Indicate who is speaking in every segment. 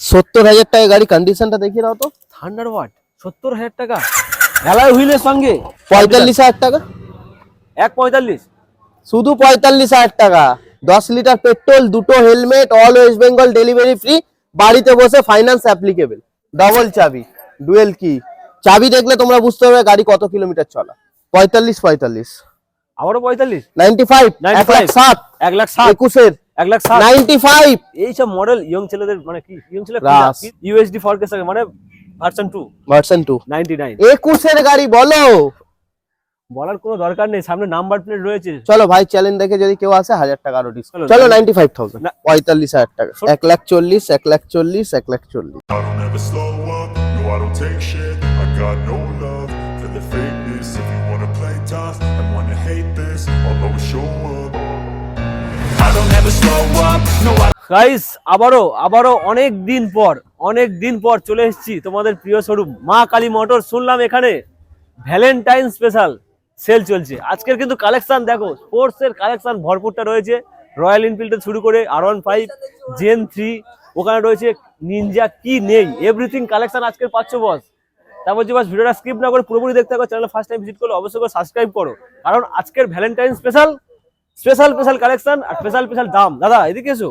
Speaker 1: সত্তর হাজার টাকা গাড়ি কন্ডিশনটা দেখিয়ে দাও তো।
Speaker 2: থান্ডার ওয়াট সত্তর হাজার টাকা। অ্যালয় হুইলের সঙ্গে।
Speaker 1: পঁয়তাল্লিশ হাজার টাকা।
Speaker 2: এক পঁয়তাল্লিশ।
Speaker 1: শুধু পঁয়তাল্লিশ হাজার টাকা। দশ লিটার পেট্রোল দুটো helmet all West Bengal delivery free বাড়িতে বসে ফাইন্যান্স অ্যাপ্লিকেবল ডবল চাবি ডুয়েল কি চাবি দেখলে তোমরা বুঝতে পারবে গাড়ি কত কিলোমিটার চলা। পঁয়তাল্লিশ পঁয়তাল্লিশ।
Speaker 2: আবারও পঁয়তাল্লিশ?
Speaker 1: নাইনটি ফাইভ এক লাখ সাত।
Speaker 2: এক লাখ ষাট
Speaker 1: একুশের।
Speaker 2: এক লাখ
Speaker 1: নাইনটি ফাইভ।
Speaker 2: এইসব মডেল ইয়ং ছেলেদের মানে কি ইয়ং ছেলে ইউএসডি মানে version two
Speaker 1: version two
Speaker 2: ninety nine
Speaker 1: একুশের গাড়ি বলো।
Speaker 2: বলার কোনো দরকার নেই সামনে নাম্বার প্লেট রয়েছে।
Speaker 1: চলো ভাই চ্যালেঞ্জ দেখে যদি কেউ আসে হাজার টাকা আরও ডিসকাউন্ট
Speaker 2: চলো,
Speaker 1: নাইনটি ফাইভ থাউজেন্ড পঁয়তাল্লিশ হাজার টাকা। এক লাখ চল্লিশ এক লাখ চল্লিশ এক লাখ চল্লিশ।
Speaker 3: If you wanna play tough and wanna hate this I'll always show up.
Speaker 2: Guys আবারও আবারও অনেক দিন পর, অনেক দিন পর চলে এসেছি তোমাদের প্রিয় স্বরূপ মা কালী মোটর শুনলাম এখানে ভ্যালেন্টাইন স্পেশাল সেল চলছে। আজকের কিন্তু কালেকশন দেখো স্পোর্টস এর কালেকশন ভরপুরটা রয়েছে। রয়্যাল এনফিল্ড শুরু করে R one five gen three ওখানে রয়েছে নিনজা কি নেই? এভরিথিং কালেকশন আজকের পাচ্ছ বস তারপর যে বাস ভিডিওটা স্কিপ না করে পুরোপুরি দেখতে থাকো চ্যানেল ফার্স্ট টাইম ভিজিট করলে অবশ্যই করে সাবস্ক্রাইব করো। কারণ আজকের Valentine special special special collection আর স্পেশাল স্পেশাল দাম। দাদা এদিকে এসো।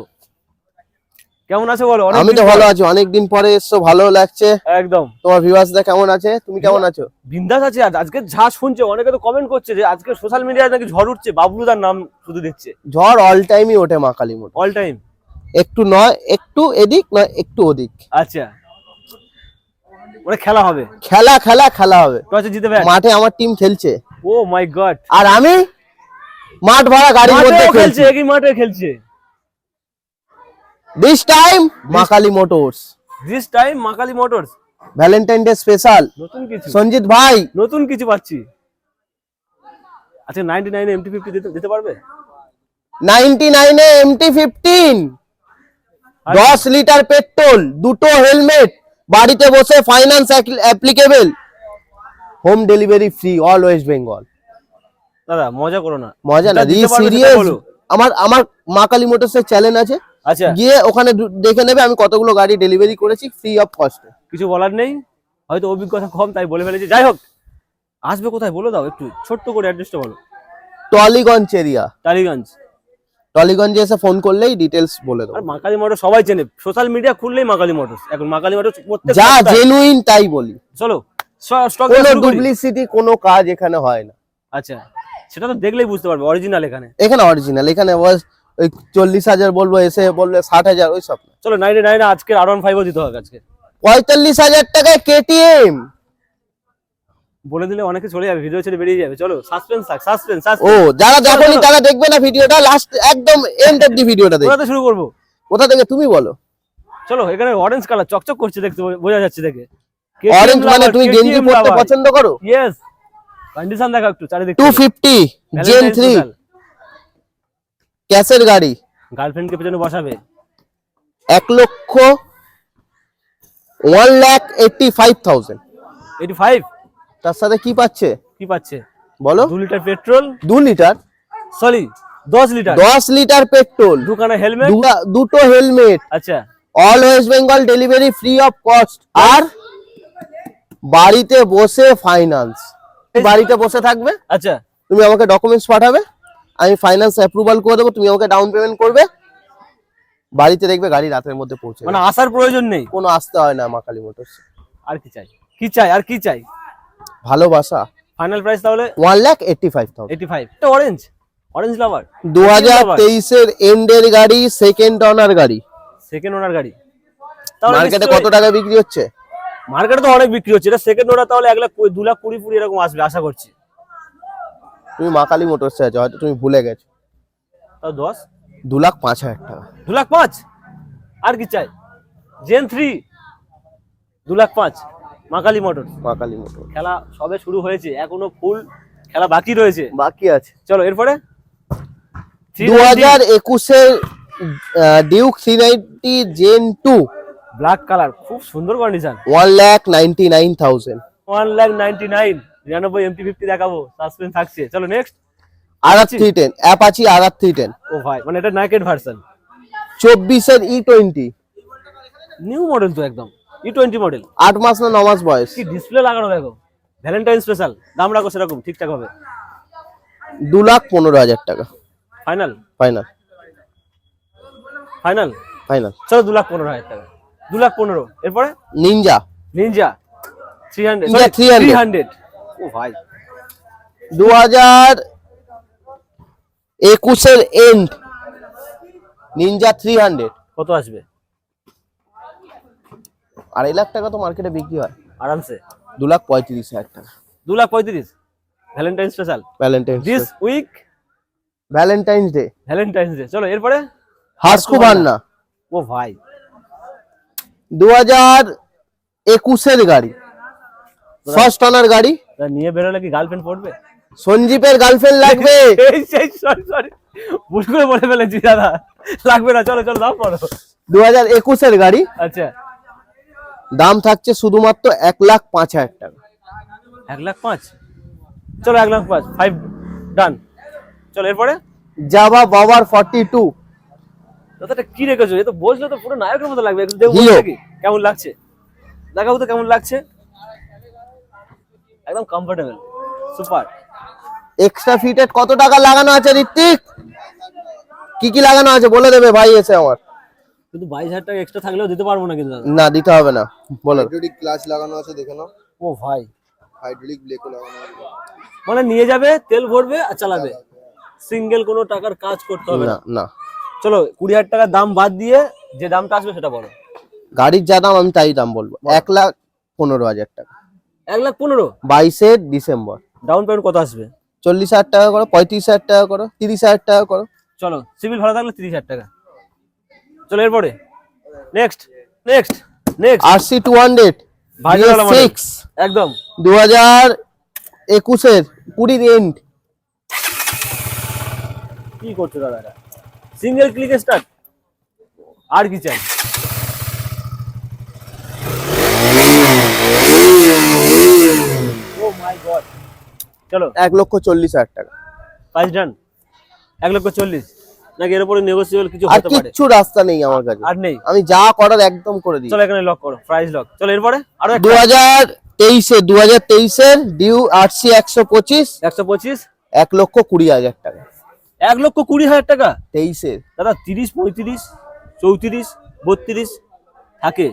Speaker 2: কেমন আছে বলো?
Speaker 1: আমি তো ভালো আছি অনেকদিন পরে এসছো ভালো লাগছে।
Speaker 2: একদম।
Speaker 1: তোমার ভিউয়ার্সরা কেমন আছে? তুমি কেমন আছো?
Speaker 2: বিন্দাস আছে। আজ আজকে যা শুনছে অনেকে তো কমেন্ট করছে যে আজকে সোশ্যাল মিডিয়ায় নাকি ঝড় উঠছে বাবলুদার নাম শুধু দিচ্ছে
Speaker 1: ঝড় অল টাইমই ওঠে মা কালী মোটর
Speaker 2: অল টাইম
Speaker 1: একটু নয় একটু এদিক নয় একটু ওদিক।
Speaker 2: আচ্ছা। মানে খেলা হবে।
Speaker 1: খেলা খেলা খেলা হবে।
Speaker 2: টসে জিতে
Speaker 1: মাঠে আমার টিম খেলছে।
Speaker 2: ও মাই গড
Speaker 1: আর আমি মাঠ ভরা গাড়ির মধ্যে
Speaker 2: খেলছে একই মাঠে খেলছে।
Speaker 1: This time Ma Kali motors.
Speaker 2: This time Ma Kali motors.
Speaker 1: Valentine day special
Speaker 2: নতুন কিছু।
Speaker 1: সঞ্জিত ভাই।
Speaker 2: নতুন কিছু পাচ্ছি। আচ্ছা নাইনটি নাইনে এমটি ফিফটি দিতে দিতে পারবে?
Speaker 1: নাইনটি নাইনে এমটি ফিফটিন দশ লিটার পেট্রোল দুটো হেলমেট বাড়িতে বসে finance applicable home delivery free all West Bengal
Speaker 2: দাদা মজা করো না।
Speaker 1: মজা না সিরিয়াস আমার আমার মা কালী মোটরস এর চ্যালেঞ্জ আছে।
Speaker 2: আচ্ছা।
Speaker 1: গিয়ে ওখানে দেখে নেবে আমি কতগুলো গাড়ি ডেলিভারি করেছি ফ্রি অফ কস্টে
Speaker 2: কিছু বলার নেই? হয়তো অভিজ্ঞতা কম তাই বলে ফেলেছি। যাই হোক আসবে কোথায় বলে দাও একটু ছোট্ট করে অ্যাড্রেসটা বলো।
Speaker 1: টলিগঞ্জ এরিয়া
Speaker 2: টালিগঞ্জ।
Speaker 1: টলিগঞ্জে এসে ফোন করলেই ডিটেলস বলে দেবো।
Speaker 2: আর মাকালি মোটর সবাই চেনে। সোশ্যাল মিডিয়া খুললেই মাকালি মোটরস এখন মাকালি মোটর প্রত্যেক
Speaker 1: যা জেনুইন তাই বলি।
Speaker 2: চলো
Speaker 1: কোনো ডুপ্লিসিটি কোনো কাজ এখানে হয় না।
Speaker 2: আচ্ছা। সেটা তো দেখলেই বুঝতে পারবে অরিজিনাল এখানে।
Speaker 1: এখানে অরিজিনাল এখানে ওই চল্লিশ হাজার বলব এসে বলবে ষাট হাজার ওই সব
Speaker 2: চলো নাইনটি নাইন আজকে আর ওয়ান ফাইভও দিতে হবে আজকে।
Speaker 1: পঁয়তাল্লিশ হাজার টাকায় কেটিএম
Speaker 2: বলে দিলে অনেকে চলে যাবে ভিডিও ছেড়ে বেরিয়ে যাবে। চলো সাসপেন্স থাক সাসপেন্স
Speaker 1: ও যারা দেখোনি তারা দেখবে না ভিডিওটা লাস্ট একদম এন্ড অফ দি ভিডিওটা দেখবে।
Speaker 2: কোথা শুরু করব?
Speaker 1: কোথা থেকে তুমি বলো।
Speaker 2: চলো এখানে অরেঞ্জ কালার চকচক করছে দেখতে বোঝা যাচ্ছে দেখে।
Speaker 1: অরেঞ্জ মানে তুমি গেঞ্জি পরতে পছন্দ করো?
Speaker 2: ইয়েস কন্ডিশন দেখা একটু চারিদিক
Speaker 1: টু ফিফটি জেন থ্রি ক্যাশের গাড়ি।
Speaker 2: গার্লফ্রেন্ডকে পেছনে বসাবে?
Speaker 1: এক lakh one lakh eighty five thousand
Speaker 2: eighty five
Speaker 1: তার সাথে কি পাচ্ছে?
Speaker 2: কি পাচ্ছে?
Speaker 1: বলো।
Speaker 2: দু লিটার পেট্রোল?
Speaker 1: দু লিটার।
Speaker 2: সরি দশ লিটার।
Speaker 1: দশ লিটার পেট্রোল।
Speaker 2: দুখানা হেলমেট
Speaker 1: দুটো হেলমেট
Speaker 2: আচ্ছা।
Speaker 1: All West Bengal delivery free of cost আর বাড়িতে বসে ফাইন্যান্স বাড়িতে বসে থাকবে।
Speaker 2: আচ্ছা।
Speaker 1: তুমি আমাকে ডকুমেন্টস পাঠাবে আমি ফাইন্যান্স অ্যাপ্রুভাল করে দেবো তুমি আমাকে ডাউন পেমেন্ট করবে। বাড়িতে দেখবে গাড়ি রাতের মধ্যে পৌঁছে
Speaker 2: মানে আসার প্রয়োজন নেই?
Speaker 1: কোনো আসতে হয় না মা কালী মোটরস
Speaker 2: আর কি চাই? কি চাই? আর কি চাই?
Speaker 1: ভালোবাসা।
Speaker 2: ফাইনাল প্রাইস তাহলে?
Speaker 1: One lakh eighty five thousand
Speaker 2: eighty five orange orange lover
Speaker 1: দু হাজার তেইশের এন্ডের গাড়ি সেকেন্ড অনার গাড়ি।
Speaker 2: সেকেন্ড ওনার গাড়ি।
Speaker 1: তাহলে মার্কেটে কত টাকা বিক্রি হচ্ছে?
Speaker 2: মার্কেটে তো অনেক বিক্রি হচ্ছে। এটা সেকেন্ড ওনার তাহলে এক লাখ দু লাখ কুড়ি কুড়ি এরকম আসবে আশা করছি।
Speaker 1: তুমি মা কালী মোটরসে আছো হয়তো তুমি ভুলে গেছো।
Speaker 2: তাও দশ?
Speaker 1: দু লাখ পাঁচ হাজার টাকা।
Speaker 2: দু লাখ পাঁচ? আর কি চাই? জেন থ্রি দু লাখ পাঁচ? মা মাকালি মোটর
Speaker 1: মা কালী মোটর
Speaker 2: খেলা সবে শুরু হয়েছে এখনও ফুল খেলা বাকি রয়েছে।
Speaker 1: বাকি আছে।
Speaker 2: চলো এরপরে?
Speaker 1: দু হাজার একুশের Duke three ninety gen two
Speaker 2: black colour খুব সুন্দর condition
Speaker 1: one lakh ninety nine thousand
Speaker 2: one lakh ninety nine নিরানব্বই এমটি ফিফটি দেখাবো সাসপেন্স থাকছে। চলো next
Speaker 1: R R three ten Apache R R three ten
Speaker 2: ও ভাই মানে এটা নাইকেড ভার্সন
Speaker 1: চব্বিশের ই টোয়েন্টি
Speaker 2: নিউ মডেল তো একদম ই টোয়েন্টি মডেল
Speaker 1: আট মাস না ন মাস বয়স।
Speaker 2: কি ডিসপ্লে লাগানো দেখো। ভ্যালেন্টাইন স্পেশাল দাম রাখো সেরকম ঠিকঠাক হবে।
Speaker 1: দু লাখ পনেরো হাজার টাকা।
Speaker 2: ফাইনাল
Speaker 1: ফাইনাল
Speaker 2: ফাইনাল
Speaker 1: ফাইনাল
Speaker 2: চলো দু লাখ পনেরো হাজার টাকা। দু লাখ পনেরো। এরপরে?
Speaker 1: Ninja
Speaker 2: Ninja three hundred
Speaker 1: Ninja 300
Speaker 2: three hundred ও ভাই।
Speaker 1: দু হাজার একুশের এন্ড নিনজা থ্রি হান্ড্রেড
Speaker 2: কত আসবে?
Speaker 1: আড়াই লাখ টাকা তো মার্কেটে বিক্রি হয়।
Speaker 2: আরামসে।
Speaker 1: দু লাখ পঁয়ত্রিশ হাজার টাকা।
Speaker 2: দু লাখ পঁয়ত্রিশ Valentine special
Speaker 1: Valentine's
Speaker 2: this week
Speaker 1: Valentine's day
Speaker 2: Valentine's day চলো এরপরে?
Speaker 1: হাসকু ভান্না
Speaker 2: ও ভাই।
Speaker 1: দু হাজার একুশের গাড়ি। ফার্স্ট অনার গাড়ি।
Speaker 2: নিয়ে বেরোলে কি গার্লফ্রেন্ড পড়বে?
Speaker 1: সঞ্জীবের গার্লফ্রেন্ড লাগবে।
Speaker 2: সরি সরি ভুল করে বলে ফেলেছি দাদা। লাগবে না চলো চলো দাম পড়ো।
Speaker 1: দু হাজার একুশের গাড়ি।
Speaker 2: আচ্ছা।
Speaker 1: দাম থাকছে শুধুমাত্র এক লাখ পাঁচ হাজার টাকা।
Speaker 2: এক লাখ পাঁচ? চলো এক লাখ পাঁচ। ফাইভ ডান চলো এরপরে?
Speaker 1: জাভা বাবার ফর্টি টু
Speaker 2: দাদাটা কি রেখেছো এ তো বসলে তো পুরো নায়কের মতো লাগবে। একটু দেখো। কি? কেমন লাগছে? দেখাবো তো কেমন লাগছে। একদম কমফোর্টেবল সুপার
Speaker 1: এক্সট্রা ফিটেড কত টাকা লাগানো আছে ঋত্বিক? কি কি লাগানো আছে বলে দেবে ভাই এসে আমার।
Speaker 2: কিন্তু বাইশ হাজার টাকা এক্সট্রা থাকলেও দিতে পারব না কিন্তু
Speaker 1: না দিতে হবে না। বলে।
Speaker 4: হাইড্রোলিক ক্লাচ লাগানো আছে দেখে নাও।
Speaker 2: ও ভাই।
Speaker 4: হাইড্রোলিক ব্রেকও লাগানো আছে।
Speaker 2: মানে নিয়ে যাবে তেল ভরবে আর চালাবে। সিঙ্গেল কোনো টাকার কাজ করতে হবে
Speaker 1: না।
Speaker 2: না
Speaker 1: না।
Speaker 2: চলো কুড়ি হাজার টাকার দাম বাদ দিয়ে যে দামটা আসবে সেটা বলো।
Speaker 1: গাড়ির যা দাম আমি তাই দাম বলব। এক লাখ পনেরো হাজার টাকা।
Speaker 2: এক লাখ পনেরো?
Speaker 1: বাইশে ডিসেম্বর।
Speaker 2: ডাউন পেমেন্ট কত আসবে?
Speaker 1: চল্লিশ হাজার টাকা করো পঁয়ত্রিশ হাজার টাকা করো তিরিশ হাজার টাকা করো।
Speaker 2: চলো সিভিল ভালো থাকলে তিরিশ হাজার টাকা। চলো এরপরে। Next next next
Speaker 1: RC two hundred. Six
Speaker 2: একদম।
Speaker 1: দু হাজার একুশের কুড়ির এন্ড
Speaker 2: কি করছ দাদা সিঙ্গেল ক্লিকে স্টার্ট আর কি চাই? গড চলো।
Speaker 1: এক লক্ষ চল্লিশ হাজার টাকা।
Speaker 2: প্রাইস ডান এক লক্ষ চল্লিশ। নাকি এর উপরে নেগোসিয়েবল কিছু হতে পারে?
Speaker 1: কিচ্ছু রাস্তা নেই আমার কাছে।
Speaker 2: আর নেই?
Speaker 1: আমি যা করার একদম করে দিই।
Speaker 2: চলো এখানে লক করো। প্রাইস লক চলো এরপরে? আরও
Speaker 1: দু হাজার তেইশে দু হাজার তেইশের ডিউ আরসি একশো পঁচিশ।
Speaker 2: একশো পঁচিশ।
Speaker 1: এক লক্ষ কুড়ি হাজার টাকা।
Speaker 2: এক লক্ষ কুড়ি হাজার টাকা।
Speaker 1: তেইশের।
Speaker 2: দাদা তিরিশ পঁয়ত্রিশ চৌত্রিশ বত্রিশ থাকে।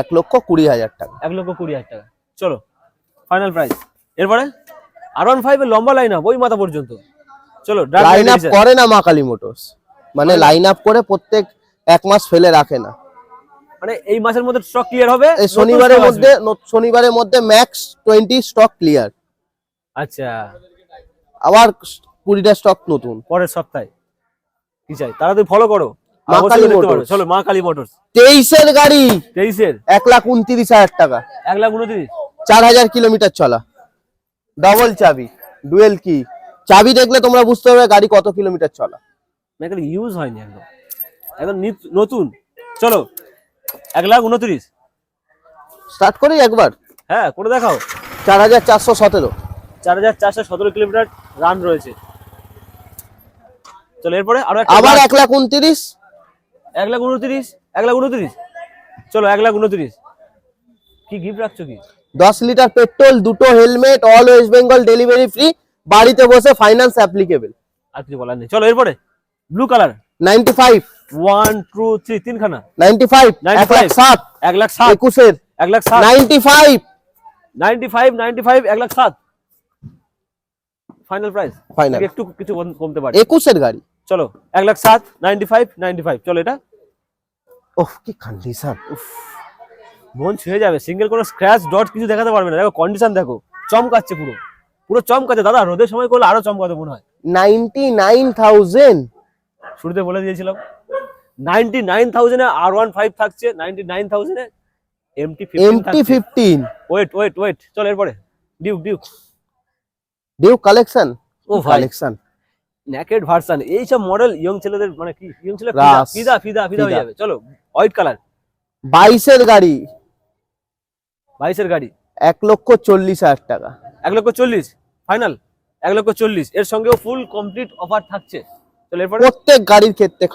Speaker 1: এক লক্ষ কুড়ি হাজার টাকা।
Speaker 2: এক লক্ষ কুড়ি হাজার টাকা। চলো ফাইনাল প্রাইস এরপরে আর ওয়ান ফাইভ লম্বা লাইন আপ ওই মাথা পর্যন্ত। চলো
Speaker 1: লাইন আপ করে না মা কালী মোটরস মানে লাইন আপ করে প্রত্যেক এক মাস ফেলে রাখে না।
Speaker 2: মানে এই মাসের মধ্যে স্টক ক্লিয়ার হবে?
Speaker 1: এই শনিবারের মধ্যে শনিবারের মধ্যে ম্যাক্স টোয়েন্টি স্টক ক্লিয়ার
Speaker 2: আচ্ছা।
Speaker 1: আবার কুড়িটা স্টক নতুন।
Speaker 2: পরের সপ্তাহে। কি চাই? তারা তুই ফলো করো।
Speaker 1: মা কালী
Speaker 2: দেখতে চলো মা কালী মোটরস
Speaker 1: তেইশের গাড়ি।
Speaker 2: তেইশের?
Speaker 1: এক লাখ উনত্রিশ হাজার টাকা।
Speaker 2: এক লাখ উনত্রিশ?
Speaker 1: চার হাজার কিলোমিটার চলা। ডবল চাবি। Dual key? চাবি দেখলে তোমরা বুঝতে পারবে গাড়ি কত কিলোমিটার চলা।
Speaker 2: মেকানিক ইউজ হয়নি একদম। একদম নিত- নতুন। চলো এক লাখ উনত্রিশ।
Speaker 1: স্টার্ট করি একবার?
Speaker 2: হ্যাঁ করে দেখাও।
Speaker 1: চার হাজার চারশো সতেরো।
Speaker 2: চার হাজার চারশো সতেরো কিলোমিটার রান রয়েছে। চলো এরপরে আরও একটা
Speaker 1: আবার। এক লাখ উনত্রিশ?
Speaker 2: এক লাখ উনত্রিশ এক লাখ উনত্রিশ। চলো এক লাখ উনত্রিশ। কি গিফট রাখছো কি?
Speaker 1: দশ লিটার পেট্রোল দুটো helmet all west Bengal delivery free বাড়িতে বসে ফাইন্যান্স অ্যাপ্লিকেবল
Speaker 2: আর কিছু বলার নেই। চলো এরপরে। Blue colour
Speaker 1: ninety five
Speaker 2: one two three তিনখানা।
Speaker 1: নাইনটি ফাইভ এক লাখ
Speaker 2: 95
Speaker 1: সাত।
Speaker 2: এক লাখ সাত।
Speaker 1: একুশের।
Speaker 2: এক লাখ সাত।
Speaker 1: Ninety five
Speaker 2: ninety five ninety five এক লাখ সাত। Final price
Speaker 1: Final.
Speaker 2: একটু কিছু কমতে পারে।
Speaker 1: একুশের গাড়ি।
Speaker 2: চলো এক লাখ সাত নাইনটি ফাইভ নাইনটি ফাইভ চলো এটা।
Speaker 1: ওহ কি কন্ডিশন
Speaker 2: মন ছুঁয়ে যাবে। সিঙ্গেল কোনো স্ক্র্যাচ ডট কিছু দেখাতে পারবে না। দেখো কন্ডিশন দেখো চমকাচ্ছে পুরো। পুরো চমকাচ্ছে। দাদা রোদের সময় করলে আরও চমকাতে মনে হয়।
Speaker 1: নাইনটি নাইন থাউজেন্ড
Speaker 2: শুরুতে বলে দিয়েছিলাম। নাইনটি নাইন থাউজেন্ডে আর ওয়ান ফাইভ থাকছে। Ninety nine থাউজেন্ডে MT
Speaker 1: MT fifteen
Speaker 2: wait wait wait চলো এরপরে। ডিউক ডিউক
Speaker 1: ডিউ কালেকশন
Speaker 2: ও
Speaker 1: কালেকশন
Speaker 2: ন্যাকেড ভার্সন এই সব মডেল ইয়ং ছেলেদের মানে কি ইয়ং ছেলে ফিদা ফিদা ফিদা হয়ে যাবে। চলো হোয়াইট কালার
Speaker 1: বাইশের গাড়ি।
Speaker 2: বাইশের গাড়ি।
Speaker 1: এক লক্ষ চল্লিশ হাজার টাকা।
Speaker 2: এক লক্ষ চল্লিশ ফাইনাল এক লক্ষ চল্লিশ। এর সঙ্গেও ফুল কমপ্লিট অফার থাকছে। চলো এরপরে?
Speaker 1: প্রত্যেক গাড়ির ক্ষেত্রে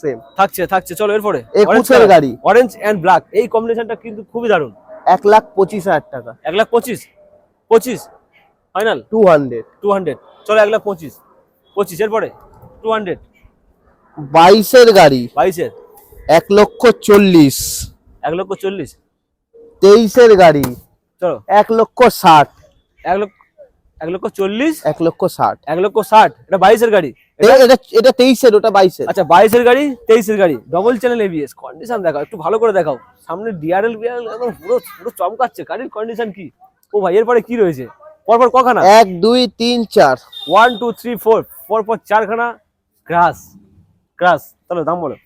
Speaker 1: সেম
Speaker 2: থাকছে থাকছে। চলো এরপরে?
Speaker 1: একুশের গাড়ি।
Speaker 2: অরেঞ্জ এন্ড ব্ল্যাক এই কম্বিনেশনটা কিন্তু খুবই দারুণ।
Speaker 1: এক লাখ পঁচিশ হাজার টাকা।
Speaker 2: এক লাখ পঁচিশ। পঁচিশ। Final
Speaker 1: two hundred
Speaker 2: two hundred চলো এক লাখ পঁচিশ। পঁচিশ এরপরে টু হান্ড্রেড
Speaker 1: বাইশের গাড়ি।
Speaker 2: বাইশের।
Speaker 1: এক লক্ষ চল্লিশ।
Speaker 2: এক লক্ষ চল্লিশ।
Speaker 1: তেইশের গাড়ি।
Speaker 2: চলো।
Speaker 1: এক লক্ষ ষাট।
Speaker 2: এক লক্ষ এক লক্ষ চল্লিশ।
Speaker 1: এক লক্ষ ষাট।
Speaker 2: এক লক্ষ ষাট। এটা বাইশের গাড়ি।
Speaker 1: এটা এটা এটা তেইশের ওটা বাইশের।
Speaker 2: আচ্ছা বাইশের গাড়ি তেইশের গাড়ি। ডবল চ্যানেল এবিএস কন্ডিশন দেখাও একটু ভালো করে দেখাও। সামনে ডিআরএল বিআরএল একদম পুরো পুরো চমকাচ্ছে। গাড়ির কন্ডিশন কি? ও ভাই এরপরে কি রয়েছে? পরপর কখানা?
Speaker 1: এক দুই তিন চার।
Speaker 2: ওয়ান টু থ্রি ফোর পরপর চারখানা ক্রাস ক্রাস তাহলে দাম বলো।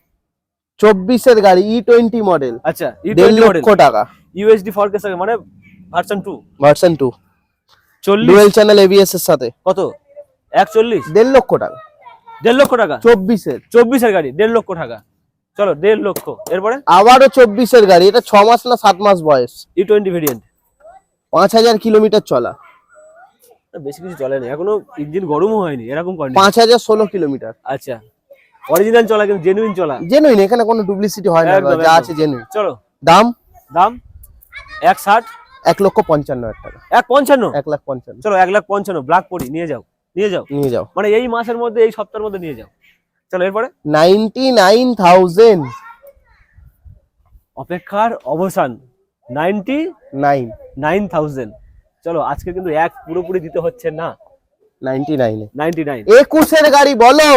Speaker 1: চব্বিশের গাড়ি ই টোয়েন্টি মডেল
Speaker 2: আচ্ছা ই
Speaker 1: দেড়
Speaker 2: টোয়েন্টি মডেল
Speaker 1: লক্ষ টাকা
Speaker 2: ইউএসডি ফরকেস মানে ভার্সন টু
Speaker 1: ভার্সন টু
Speaker 2: চল্লিশ।
Speaker 1: ডুয়েল চ্যানেল এবিএস এর সাথে।
Speaker 2: কত? এক চল্লিশ
Speaker 1: দেড় লক্ষ টাকা।
Speaker 2: দেড় লক্ষ টাকা?
Speaker 1: চব্বিশের।
Speaker 2: চব্বিশের গাড়ি দেড় লক্ষ টাকা। চলো দেড় লক্ষ। এরপরে?
Speaker 1: আবারও চব্বিশের গাড়ি এটা ছ মাস না সাত মাস বয়স।
Speaker 2: ই টোয়েন্টি ভেরিয়েন্ট
Speaker 1: পাঁচ হাজার কিলোমিটার চলা।
Speaker 2: বেশি কিছু চলে না এখনও ইঞ্জিন গরমও হয়নি এরকম কন্ডিশন
Speaker 1: পাঁচ হাজার ষোলো কিলোমিটার।
Speaker 2: আচ্ছা অরিজিনাল চলা কিন্তু জেনুইন চলা?
Speaker 1: জেনুইন এখানে কোনো ডুপ্লিসিটি হয় না যা আছে জেনুইন
Speaker 2: চলো।
Speaker 1: দাম?
Speaker 2: দাম? এক ষাট
Speaker 1: এক লক্ষ পঞ্চান্ন হাজার টাকা।
Speaker 2: এক পঞ্চান্ন?
Speaker 1: এক লাখ পঞ্চান্ন।
Speaker 2: চলো এক লাখ পঞ্চান্ন ব্ল্যাক পরি নিয়ে যাও নিয়ে যাও।
Speaker 1: নিয়ে যাও।
Speaker 2: মানে এই মাসের মধ্যে এই সপ্তাহের মধ্যে নিয়ে যাও। চলো এরপরে?
Speaker 1: Ninety nine thousand.
Speaker 2: অপেক্ষার অবসান নাইনটি
Speaker 1: নাইন।
Speaker 2: Nine thousand. চলো আজকে কিন্তু এক পুরোপুরি দিতে হচ্ছে না।
Speaker 1: নাইনটি নাইনে
Speaker 2: নাইনটি নাইন
Speaker 1: একুশের গাড়ি বলো।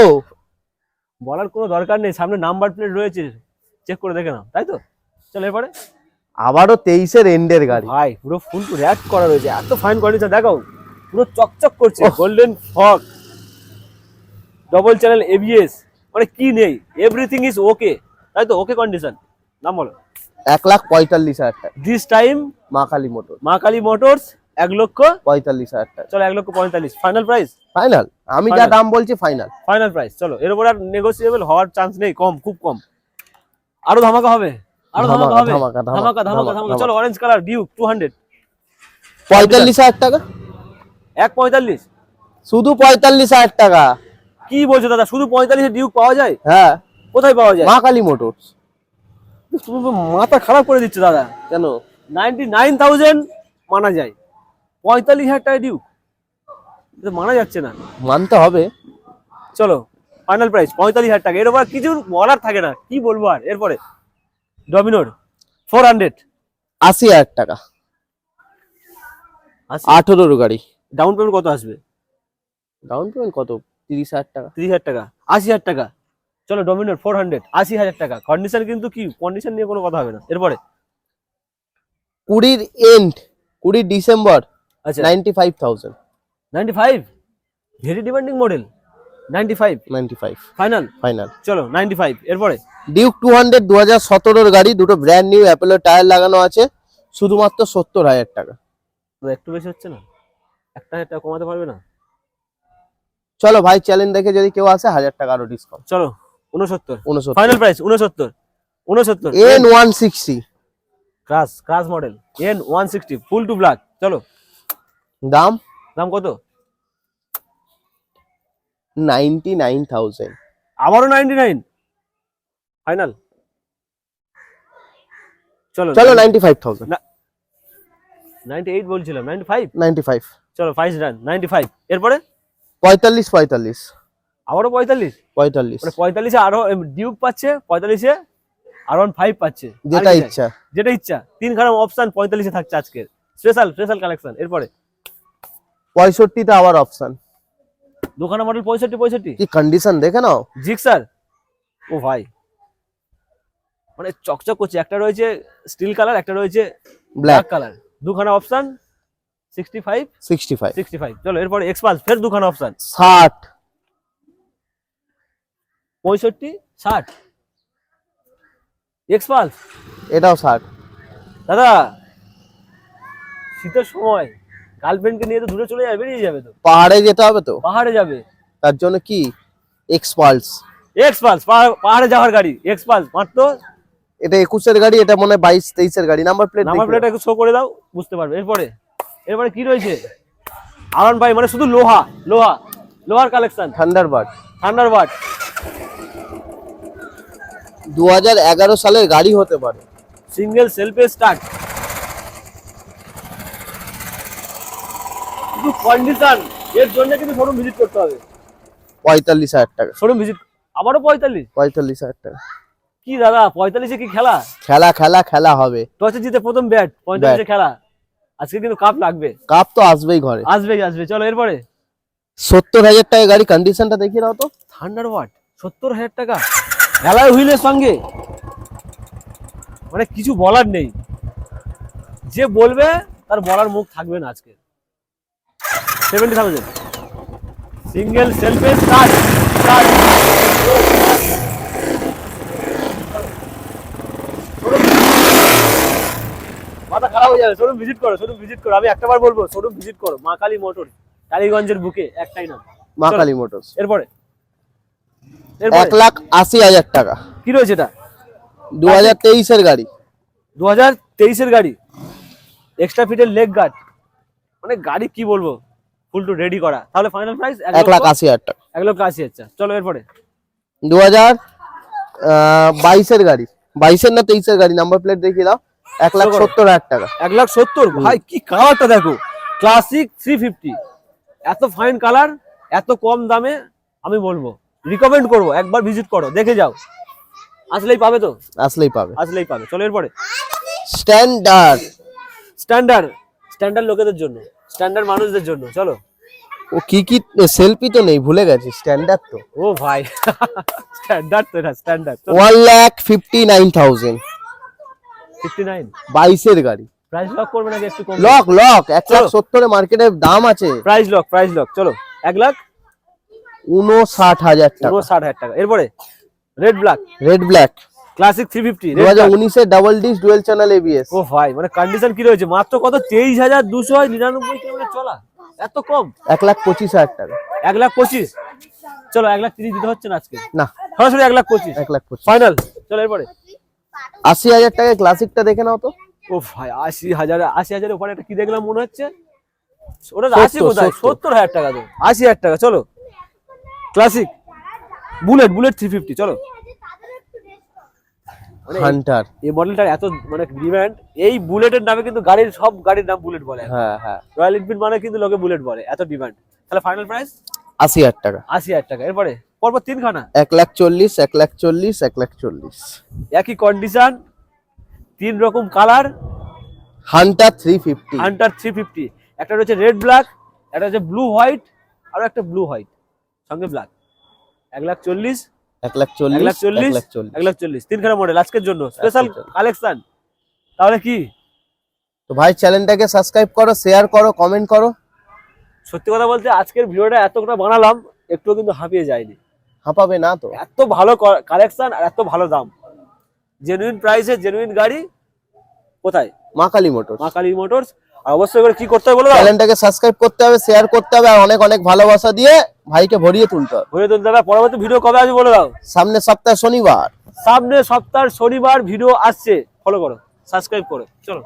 Speaker 2: বলার কোনো দরকার নেই সামনে নাম্বার প্লেট রয়েছে চেক করে দেখে নাও তাই তো? চলো এরপরে
Speaker 1: আবারও তেইশের এন্ডের গাড়ি।
Speaker 2: ভাই পুরো ফুল র্যাক করা রয়েছে এত ফাইন কন্ডিশন দেখাও পুরো চকচক করছে golden fog double channel ABS মানে কি নেই এভরিথিং ইজ ওকে তাই তো ওকে কন্ডিশন নাম বলো।
Speaker 1: এক লাখ পঁয়তাল্লিশ হাজার টাকা।
Speaker 2: This time
Speaker 1: Ma Kali motor
Speaker 2: মা কালী মোটরস এক লক্ষ
Speaker 1: পঁয়তাল্লিশ হাজার টাকা।
Speaker 2: চলো এক লক্ষ পঁয়তাল্লিশ। ফাইনাল প্রাইস
Speaker 1: ফাইনাল আমি যা দাম বলছি ফাইনাল
Speaker 2: ফাইনাল প্রাইস চলো এর উপর আর নেগোসিয়েবল হওয়ার চান্স নেই কম খুব কম। আরও ধামাকা হবে? আরও ধামাকা হবে?
Speaker 1: ধামাকা, ধামাকা,
Speaker 2: ধামাকা ধামাকা
Speaker 1: ধামাকা,
Speaker 2: ধামাকা। চলো orange colour Duke two hundred
Speaker 1: পঁয়তাল্লিশ হাজার টাকা?
Speaker 2: এক পঁয়তাল্লিশ।
Speaker 1: শুধু পঁয়তাল্লিশ হাজার টাকা।
Speaker 2: কি বলছো দাদা? শুধু পঁয়তাল্লিশে ডিউক পাওয়া যায়?
Speaker 1: হ্যাঁ।
Speaker 2: কোথায় পাওয়া যায়?
Speaker 1: মা কালী মোটরস।
Speaker 2: তুমি মাথা খারাপ করে দিচ্ছ দাদা।
Speaker 1: কেন?
Speaker 2: নাইনটি নাইন থাউজেন্ড মানা যায়। পঁয়তাল্লিশ হাজার টাকা এটা মানা যাচ্ছে না।
Speaker 1: মানতে হবে।
Speaker 2: চলো ফাইনাল প্রাইস পঁয়তাল্লিশ হাজার টাকা। এর উপর কিছু বলার থাকে না। কি বলব আর? এরপরে ডমিনোর ফোর হান্ড্রেড
Speaker 1: আশি হাজার টাকা। আঠেরোর গাড়ি।
Speaker 2: ডাউন পেমেন্ট কত আসবে?
Speaker 1: ডাউন পেমেন্ট কত? তিরিশ হাজার টাকা।
Speaker 2: তিরিশ হাজার টাকা আশি হাজার টাকা। চলো ডমিনোর ফোর হান্ড্রেড আশি হাজার টাকা। কন্ডিশন কিন্তু কি? কন্ডিশন নিয়ে কোনো কথা হবে না। এরপরে
Speaker 1: কুড়ির এন্ড কুড়ির ডিসেম্বর
Speaker 2: আচ্ছা।
Speaker 1: Ninety five thousand
Speaker 2: ninety five very demanding model ninety five
Speaker 1: ninety five
Speaker 2: final
Speaker 1: final
Speaker 2: চলো নাইনটি ফাইভ এরপরে?
Speaker 1: ডিউক টু হান্ড্রেড দু হাজার সতেরোর গাড়ি দুটো ব্র্যান্ড নিউ অ্যাপেলের টায়ার লাগানো আছে শুধুমাত্র সত্তর হাজার টাকা।
Speaker 2: তো একটু বেশি হচ্ছে না? একটা টাকা কমাতে পারবে না?
Speaker 1: চলো ভাই চ্যালেঞ্জ দেখে যদি কেউ আসে হাজার টাকা আরও ডিসকাউন্ট
Speaker 2: চলো উনসত্তর
Speaker 1: উনসত্তর
Speaker 2: ফাইনাল প্রাইস উনসত্তর উনসত্তর
Speaker 1: এন ওয়ান সিক্সটি
Speaker 2: ক্রাস ক্রাস model N one sixty full to black চলো।
Speaker 1: দাম?
Speaker 2: দাম কত?
Speaker 1: Ninety nine thousand.
Speaker 2: আবারও নাইনটি নাইন। ফাইনাল। চলো
Speaker 1: চলো ninety five thousand.
Speaker 2: Ninety eight বলছিলাম নাইনটি ফাইভ?
Speaker 1: Ninety five.
Speaker 2: চলো ফাইভ ডান নাইনটি ফাইভ। এরপরে?
Speaker 1: পঁয়তাল্লিশ পঁয়তাল্লিশ।
Speaker 2: আবারও পঁয়তাল্লিশ।
Speaker 1: পঁয়তাল্লিশ।
Speaker 2: মানে পঁয়তাল্লিশে আরও ডিউক পাচ্ছে পঁয়তাল্লিশে আর ওয়ান ফাইভ পাচ্ছে।
Speaker 1: যেটা ইচ্ছা।
Speaker 2: যেটা ইচ্ছা। তিনখানা অপশন পঁয়তাল্লিশে থাকছে আজকের। স্পেশাল স্পেশাল কালেকশন এরপরে?
Speaker 1: পঁয়ষট্টিতে আবার অপশন
Speaker 2: দুখানা মডেল পঁয়ষট্টি পঁয়ষট্টি?
Speaker 1: কি কন্ডিশন দেখে নাও।
Speaker 2: জিক্সার ও ভাই। মানে চকচক করছে। একটা রয়েছে স্টিল কালার একটা রয়েছে ব্ল্যাক কালার দুখানা option sixty five
Speaker 1: sixty five
Speaker 2: sixty five চলো এরপরে এক্সপালস ফের দুখানা অপশন
Speaker 1: ষাট।
Speaker 2: পঁয়ষট্টি ষাট। এক্সপালস
Speaker 1: এটাও ষাট।
Speaker 2: দাদা শীতের সময় গার্লফ্রেন্ডকে নিয়ে তো দূরে চলে যাবে বেরিয়ে যাবে তো।
Speaker 1: পাহাড়ে যেতে হবে তো?
Speaker 2: পাহাড়ে যাবে।
Speaker 1: তার জন্য কি? এক্সপালস
Speaker 2: এক্সপালস পাহাড়ে যাওয়ার গাড়ি এক্সপালস মাত্র?
Speaker 1: এটা একুশের গাড়ি এটা মনে হয় বাইশ তেইশের গাড়ি। নাম্বার প্লেট
Speaker 2: নাম্বার প্লেট একটু শো করে দাও বুঝতে পারবে। এরপরে এরপরে কি রয়েছে? আরন ভাই মানে শুধু লোহা লোহা লোয়ার কালেকশন
Speaker 1: থান্ডারবার্ড
Speaker 2: থান্ডারবার্ড
Speaker 1: দু হাজার এগারো সালের গাড়ি হতে পারে।
Speaker 2: সিঙ্গেল সেলফে স্টার্ট শুধু কন্ডিশন এর জন্য কিন্তু শোরুম ভিজিট করতে হবে।
Speaker 1: পঁয়তাল্লিশ হাজার টাকা।
Speaker 2: শোরুম ভিজিট আবারও পঁয়তাল্লিশ।
Speaker 1: পঁয়তাল্লিশ হাজার টাকা।
Speaker 2: কি দাদা পঁয়তাল্লিশে কি খেলা?
Speaker 1: খেলা খেলা খেলা হবে।
Speaker 2: টসে জিতে প্রথম ব্যাট পঁয়তাল্লিশে খেলা। আজকে কিন্তু কাপ লাগবে।
Speaker 1: কাপ তো আসবেই ঘরে।
Speaker 2: আসবে আসবে। চলো এরপরে।
Speaker 1: সত্তর হাজার টাকা গাড়ি কন্ডিশনটা দেখিয়ে দাও তো।
Speaker 2: থান্ডার ওয়াট সত্তর হাজার টাকা। অ্যালয় হুইলের সঙ্গে। মানে কিছু বলার নেই। যে বলবে তার বলার মুখ থাকবে না আজকে। সেভেন্টি থাউজেন্ড সিঙ্গেল সেলফে স্টার্ট স্টার্ট মাথা খারাপ হয়ে যাবে শোরুম ভিজিট করো শোরুম ভিজিট করো। আমি একটা বার বলব শোরুম ভিজিট করো মা কালী মোটর টালিগঞ্জের বুকে একটাই নাম।
Speaker 1: মা কালী মোটরস।
Speaker 2: এরপরে?
Speaker 1: এক লাখ আশি হাজার টাকা।
Speaker 2: কি রয়েছে এটা?
Speaker 1: দু হাজার তেইশের গাড়ি।
Speaker 2: দু হাজার তেইশের গাড়ি। এক্সট্রা ফিটের লেগ গার্ড মানে গাড়ি কি বলব? ফুল টু রেডি করা। তাহলে ফাইনাল প্রাইস
Speaker 1: এক লাখ আশি হাজার টাকা।
Speaker 2: এক লক্ষ আশি আচ্ছা চলো এরপরে।
Speaker 1: দু হাজার বাইশের গাড়ি। বাইশের না তেইশের গাড়ি? নাম্বার প্লেট দেখিয়ে দাও। এক লাখ। সত্তর হাজার টাকা।
Speaker 2: এক লাখ সত্তর? ভাই কি কালারটা দেখো। ক্লাসিক থ্রি ফিফটি এত ফাইন কালার এত কম দামে আমি বলব। রিকমেন্ড করব। একবার ভিজিট করো। দেখে যাও। আসলেই পাবে তো?
Speaker 1: আসলেই পাবে।
Speaker 2: আসলেই পাবে। চলো এরপরে।
Speaker 1: স্ট্যান্ডার্ড
Speaker 2: স্ট্যান্ডার্ড স্ট্যান্ডার্ড লোকেদের জন্য স্ট্যান্ডার্ড মানুষদের জন্য চলো।
Speaker 1: ও কি কি সেলফি তো নেই ভুলে গেছি স্ট্যান্ডার্ড তো।
Speaker 2: ও ভাই স্ট্যান্ডার্ড তো এটা standard
Speaker 1: one lakh fifty nine thousand.
Speaker 2: Fifty nine?
Speaker 1: বাইশের গাড়ি।
Speaker 2: প্রাইস লক করবে নাকি একটু কম?
Speaker 1: লক লক এক লাখ। সত্তরে মার্কেটে দাম আছে।
Speaker 2: প্রাইস লক প্রাইস লক চলো। এক লাখ?
Speaker 1: উনষাট হাজার টাকা।
Speaker 2: ষাট হাজার টাকা। এরপরে red black
Speaker 1: red black
Speaker 2: classic three fifty
Speaker 1: দু হাজার উনিশের double disc dual channel ABS
Speaker 2: ও ভাই মানে কন্ডিশন কি রয়েছে? মাত্র কত? তেইশ হাজার দুশো নিরানব্বই কিলোমিটার চলা। এত কম?
Speaker 1: এক লাখ পঁচিশ হাজার টাকা।
Speaker 2: এক লাখ পঁচিশ? চলো এক লাখ তিরিশ দিতে হচ্ছে না আজকে?
Speaker 1: না।
Speaker 2: সরাসরি এক লাখ পঁচিশ।
Speaker 1: এক লাখ পঁচিশ।
Speaker 2: ফাইনাল চলো এরপরে।
Speaker 1: আশি হাজার টাকায় ক্লাসিকটা দেখে নাও তো।
Speaker 2: ও ভাই আশি হাজার আশি হাজারের উপরে একটা কি দেখলাম মনে হচ্ছে? ওটা
Speaker 1: সত্তর,
Speaker 2: আশি কোথায়?
Speaker 1: সত্তর।
Speaker 2: সত্তর হাজার টাকা তো। আশি হাজার টাকা চলো। Classic bullet bullet three fifty চলো। এই-
Speaker 1: হান্টার
Speaker 2: এই মডেলটার এত মানে ডিমান্ড এই বুলেটের নামে কিন্তু গাড়ির সব গাড়ির নাম বুলেট বলে।
Speaker 1: হ্যাঁ হ্যাঁ।
Speaker 2: রয়্যাল এনফিল্ড মানে কিন্তু লোকে বুলেট বলে এত ডিমান্ড তাহলে ফাইনাল প্রাইস
Speaker 1: আশি হাজার টাকা।
Speaker 2: আশি হাজার টাকা। এরপরে পরপর তিনখানা?
Speaker 1: এক লাখ চল্লিশ এক লাখ চল্লিশ এক লাখ চল্লিশ।
Speaker 2: একই কন্ডিশন তিন রকম colour
Speaker 1: hunter three fifty
Speaker 2: hunter three fifty একটা রয়েছে রেড ব্ল্যাক একটা হচ্ছে ব্লু হোয়াইট আর একটা ব্লু হোয়াইট সঙ্গে ব্ল্যাক এক লাখ চল্লিশ
Speaker 1: এক লাখ চল্লিশ
Speaker 2: লাখ চল্লিশ
Speaker 1: এক লাখ চল্লিশ।
Speaker 2: তিনখানা মডেল আজকের জন্য। স্পেশাল কালেকশন তাহলে কি?
Speaker 1: তো ভাই চ্যানেলটাকে সাবস্ক্রাইব করো শেয়ার করো কমেন্ট করো।
Speaker 2: সত্যি কথা বলতে আজকের ভিডিওটা এতটা বানালাম একটু কিন্তু হাঁপিয়ে যায়নি।
Speaker 1: হাঁপাবে না তো।
Speaker 2: এত ভালো কালেকশন আর এত ভালো দাম। জেনুইন প্রাইসে জেনুইন গাড়ি কোথায়?
Speaker 1: মা কালী মোটর
Speaker 2: মা কালী মোটরস আর অবশ্যই করে কি করতে হবে বলে দাও?
Speaker 1: চ্যানেলটাকে সাবস্ক্রাইব করতে হবে শেয়ার করতে হবে আর অনেক অনেক ভালোবাসা দিয়ে ভাইকে ভরিয়ে তুলতে হবে।
Speaker 2: ভরিয়ে তুলতে হবে। পরবর্তী ভিডিও কবে আসবে বলে দাও?
Speaker 1: সামনের সপ্তাহে শনিবার।
Speaker 2: সামনে সপ্তাহ শনিবার ভিডিও আসছে। ফলো করো সাবস্ক্রাইব করো। চলো।